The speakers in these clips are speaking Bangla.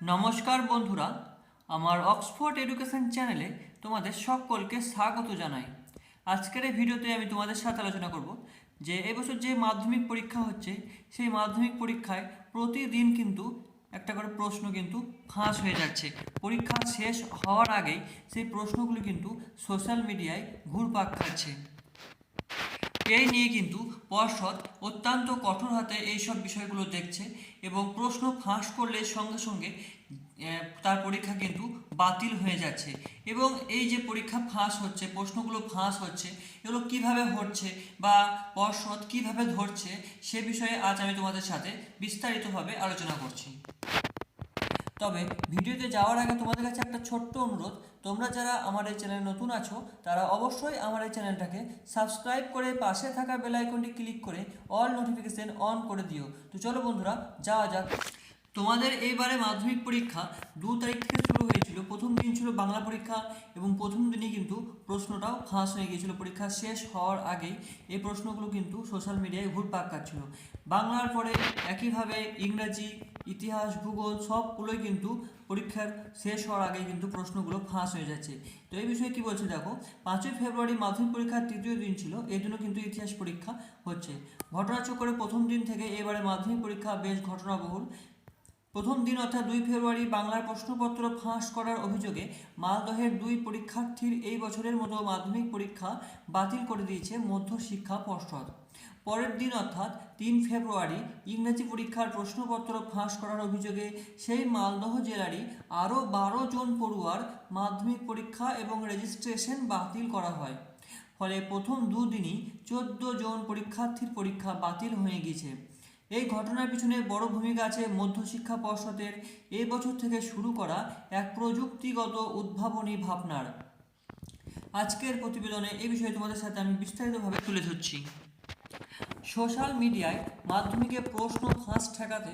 নমস্কার বন্ধুরা, আমার অক্সফোর্ড এডুকেশন চ্যানেলে তোমাদের সকলকে স্বাগত জানাই। আজকের এই ভিডিওতে আমি তোমাদের সাথে আলোচনা করব যে এবছর যে মাধ্যমিক পরীক্ষা হচ্ছে, সেই মাধ্যমিক পরীক্ষায় প্রতিদিন কিন্তু একটা করে প্রশ্ন কিন্তু ফাঁস হয়ে যাচ্ছে। পরীক্ষা শেষ হওয়ার আগেই সেই প্রশ্নগুলো কিন্তু সোশ্যাল মিডিয়ায় ঘুরপাক খাচ্ছে। এই নিয়ে কিন্তু পর্ষদ অত্যন্ত কঠোর হাতে এইসব বিষয়গুলো দেখছে এবং প্রশ্ন ফাঁস করলে সঙ্গে সঙ্গে তার পরীক্ষা কিন্তু বাতিল হয়ে যাচ্ছে। এবং এই যে পরীক্ষা ফাঁস হচ্ছে, প্রশ্নগুলো ফাঁস হচ্ছে, এগুলো কীভাবে হচ্ছে বা পর্ষদ কীভাবে ধরছে সে বিষয়ে আজ আমি তোমাদের সাথে বিস্তারিতভাবে আলোচনা করছি। তবে ভিডিওতে যাওয়ার আগে তোমাদের কাছে একটা ছোট্ট অনুরোধ, তোমরা যারা আমার এই চ্যানেলে নতুন আছো, তারা অবশ্যই আমার এই চ্যানেলটাকে সাবস্ক্রাইব করে পাশে থাকা বেল আইকনটি ক্লিক করে অল নোটিফিকেশন অন করে দিও। তো চলো বন্ধুরা, যাওয়া যাক। তোমাদের এইবারে মাধ্যমিক পরীক্ষা দু তারিখ থেকে শুরু হয়েছিল, প্রথম দিন ছিল বাংলা পরীক্ষা এবং প্রথম দিনই কিন্তু প্রশ্নটাও ফাঁস হয়ে গিয়েছিল। পরীক্ষা শেষ হওয়ার আগেই এই প্রশ্নগুলো কিন্তু সোশ্যাল মিডিয়ায় ঘুরপাক খাচ্ছিল। বাংলার পরে একইভাবে ইংরাজি ইতিহাস, ভূগোল সবগুলোই কিন্তু পরীক্ষার শেষ হওয়ার আগে কিন্তু প্রশ্নগুলো ফাঁস হয়ে যাচ্ছে। তো এই বিষয়ে কি বলছে দেখো, পাঁচই ফেব্রুয়ারি মাধ্যমিক পরীক্ষার তৃতীয় দিন ছিল, এই জন্য কিন্তু ইতিহাস পরীক্ষা হচ্ছে। ঘটনাচক্রে প্রথম দিন থেকে এবারে মাধ্যমিক পরীক্ষা বেশ ঘটনাবহুল। প্রথম দিন অর্থাৎ দুই ফেব্রুয়ারি বাংলার প্রশ্নপত্র ফাঁস করার অভিযোগে মালদহের দুই পরীক্ষার্থীর এই বছরের মতো মাধ্যমিক পরীক্ষা বাতিল করে দিয়েছে মধ্য শিক্ষা পর্ষদ। পরের দিন অর্থাৎ তিন ফেব্রুয়ারি ইংরেজি পরীক্ষার প্রশ্নপত্র ফাঁস করার অভিযোগে সেই মালদহ জেলারই আরও বারো জন পড়ুয়ার মাধ্যমিক পরীক্ষা এবং রেজিস্ট্রেশন বাতিল করা হয়। ফলে প্রথম দুদিনই চোদ্দ জন পরীক্ষার্থীর পরীক্ষা বাতিল হয়ে গিয়েছে। এই ঘটনার পিছনে বড় ভূমিকা আছে মধ্যশিক্ষা পর্ষদের। এই বছর থেকে শুরু করা এক প্রযুক্তিগত উদ্ভাবনী ভাবনার। আজকের প্রতিবেদনে এই বিষয়ে তোমাদের সাথে আমি বিস্তারিতভাবে তুলে ধরছি। সোশ্যাল মিডিয়ায় মাধ্যমিকে প্রশ্ন ফাঁস ঠেকাতে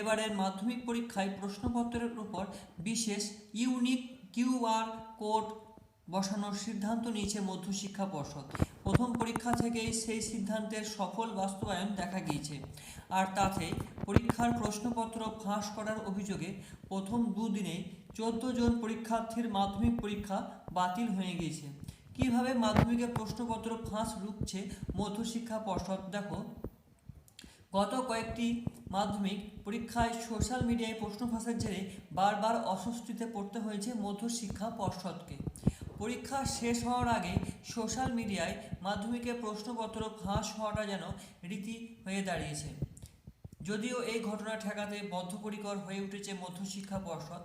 এবারের মাধ্যমিক পরীক্ষায় প্রশ্নপত্রের উপর বিশেষ ইউনিক কিউআর কোড বসানোর সিদ্ধান্ত নিয়েছে মধ্যশিক্ষা পর্ষদ। প্রথম পরীক্ষা থেকেই সেই সিদ্ধান্তের সফল বাস্তবায়ন দেখা গিয়েছে। আর তাতে পরীক্ষার প্রশ্নপত্র ফাঁস করার অভিযোগে প্রথম দুদিনে চোদ্দ জন পরীক্ষার্থীর মাধ্যমিক পরীক্ষা বাতিল হয়ে গিয়েছে। কীভাবে মাধ্যমিকের প্রশ্নপত্র ফাঁস রুখছে মধ্যশিক্ষা পর্ষদ? দেখো, গত কয়েকটি মাধ্যমিক পরীক্ষায় সোশ্যাল মিডিয়ায় প্রশ্ন ফাঁসের জেরে বারবার অস্বস্তিতে পড়তে হয়েছে মধ্যশিক্ষা পর্ষদকে। পরীক্ষা শেষ হওয়ার আগে সোশ্যাল মিডিয়ায় মাধ্যমিকের প্রশ্নপত্র ফাঁস হওয়াটা যেন রীতি হয়ে দাঁড়িয়েছে। যদিও এই ঘটনা ঠেকাতে বদ্ধপরিকর হয়ে উঠেছে মধ্যশিক্ষা পর্ষদ,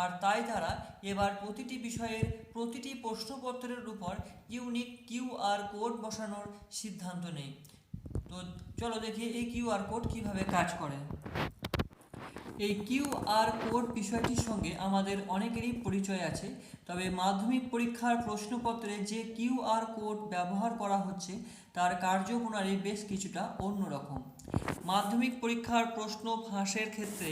আর তাই তারা এবার প্রতিটি বিষয়ের প্রতিটি প্রশ্নপত্রের উপর ইউনিক কিউআর কোড বসানোর সিদ্ধান্ত নেয়। তো চলো দেখি এই কিউআর কোড কীভাবে কাজ করে। এই কিউআর কোড বিষয়টির সঙ্গে আমাদের অনেকেরই পরিচয় আছে, তবে মাধ্যমিক পরীক্ষার প্রশ্নপত্রে যে কিউআর কোড ব্যবহার করা হচ্ছে, তার কার্যপ্রণালী বেশ কিছুটা অন্যরকম। মাধ্যমিক পরীক্ষার প্রশ্ন ফাঁসের ক্ষেত্রে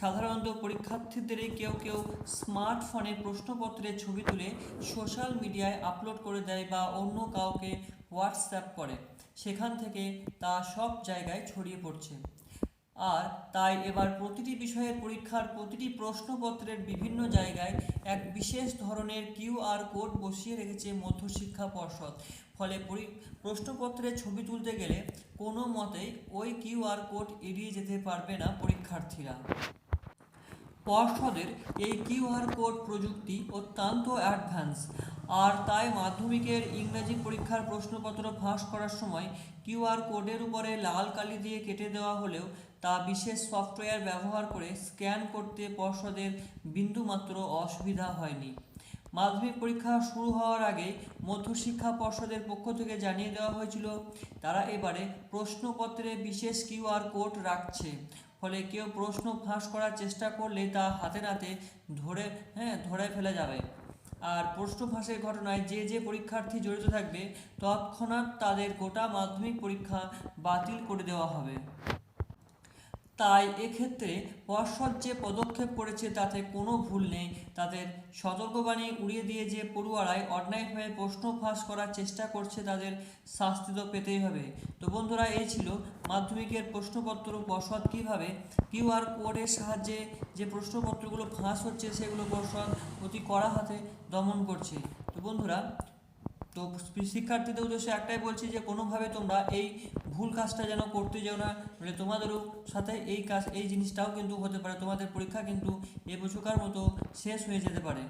সাধারণত পরীক্ষার্থীদেরই কেউ কেউ স্মার্টফোনে প্রশ্নপত্রের ছবি তুলে সোশ্যাল মিডিয়ায় আপলোড করে দেয় বা অন্য কাউকে হোয়াটসঅ্যাপ করে। সেখান থেকে তা সব জায়গায় ছড়িয়ে পড়ছে। আর তাই এবার প্রতিটি বিষয়ের পরীক্ষার প্রতিটি প্রশ্নপত্রের বিভিন্ন জায়গায় এক বিশেষ ধরনের কিউআর কোড বসিয়ে রেখেছে মধ্যশিক্ষা পর্ষদ। ফলে পরি- প্রশ্নপত্রের ছবি তুলতে গেলে কোনো মতেই ওই কিউআর কোড এড়িয়ে যেতে পারবে না পরীক্ষার্থীরা। পর্ষদের এই কিউআর কোড প্রযুক্তি অত্যন্ত অ্যাডভান্স। আর তাই মাধ্যমিকের ইংরেজি পরীক্ষার প্রশ্নপত্র ফাঁস করার সময় কিউআর কোডের উপরে লাল কালি দিয়ে কেটে দেওয়া হলেও তা বিশেষ সফটওয়্যার ব্যবহার করে স্ক্যান করতে পর্ষদের বিন্দুমাত্র অসুবিধা হয়নি। মাধ্যমিক পরীক্ষা শুরু হওয়ার আগে মধ্যশিক্ষা পর্ষদের পক্ষ থেকে জানিয়ে দেওয়া হয়েছিল, তারা এবারে প্রশ্নপত্রে বিশেষ কিউআর কোড রাখছে। ফলে কেউ প্রশ্ন ফাঁস করার চেষ্টা করলে তা হাতে নাতে ধরে হ্যাঁ ধরে ফেলা যাবে। আর প্রশ্ন ফাঁসের ঘটনায় যে যে পরীক্ষার্থী জড়িত থাকবে, তৎক্ষণাৎ তাদের গোটা মাধ্যমিক পরীক্ষা বাতিল করে দেওয়া হবে। তাই এক্ষেত্রে পর্ষদ যে পদক্ষেপ করেছে তাতে কোনো ভুল নেই। তাদের সতর্কবাণী উড়িয়ে দিয়ে যে পড়ুয়ারাই অন্যায়ভাবে প্রশ্ন ফাঁস করার চেষ্টা করছে তাদের শাস্তি তো পেতেই হবে। তো বন্ধুরা, এই ছিল মাধ্যমিকের প্রশ্নপত্র পর্ষদ কীভাবে কিউআর কোডের সাহায্যে যে প্রশ্নপত্রগুলো ফাঁস হচ্ছে সেগুলো পর্ষদ অতি কড়া হাতে দমন করছে। তো বন্ধুরা তো শিক্ষার্থীদের উদ্দেশ্যে একটাই বলছি যে কোনোভাবে তোমরা এই ভুল কাজটা যেন করতে যাও না মানে তোমাদেরও সাথে এই কাজ, এই জিনিসটাও কিন্তু হতে পারে, তোমাদের পরীক্ষা কিন্তু এ এবছরকার মতো শেষ হয়ে যেতে পারে।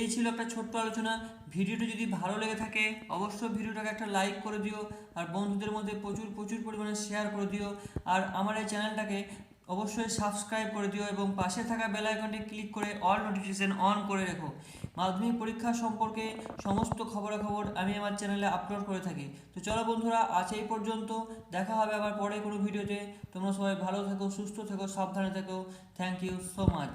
এই ছিল একটা ছোট্ট আলোচনা। ভিডিওটি যদি ভালো লেগে থাকে, অবশ্যই ভিডিওটাকে একটা লাইক করে দিও, আর বন্ধুদের মধ্যে প্রচুর প্রচুর পরিমাণে শেয়ার করে দিও, আর আমার এই চ্যানেলটাকে অবশ্যই সাবস্ক্রাইব করে দিও, এবং পাশে থাকা বেল আইকনটি ক্লিক করে অল নোটিফিকেশন অন করে রেখো। মাধ্যমিক পরীক্ষা সম্পর্কে সমস্ত খবরাখবর আমি আমার চ্যানেলে আপলোড করে থাকি। তো চলো বন্ধুরা, আজ এই পর্যন্ত। দেখা হবে আবার পরে কোনো ভিডিওতে। তোমরা সবাই ভালো থেকো, সুস্থ থেকো, সাবধানে থেকো। Thank you so much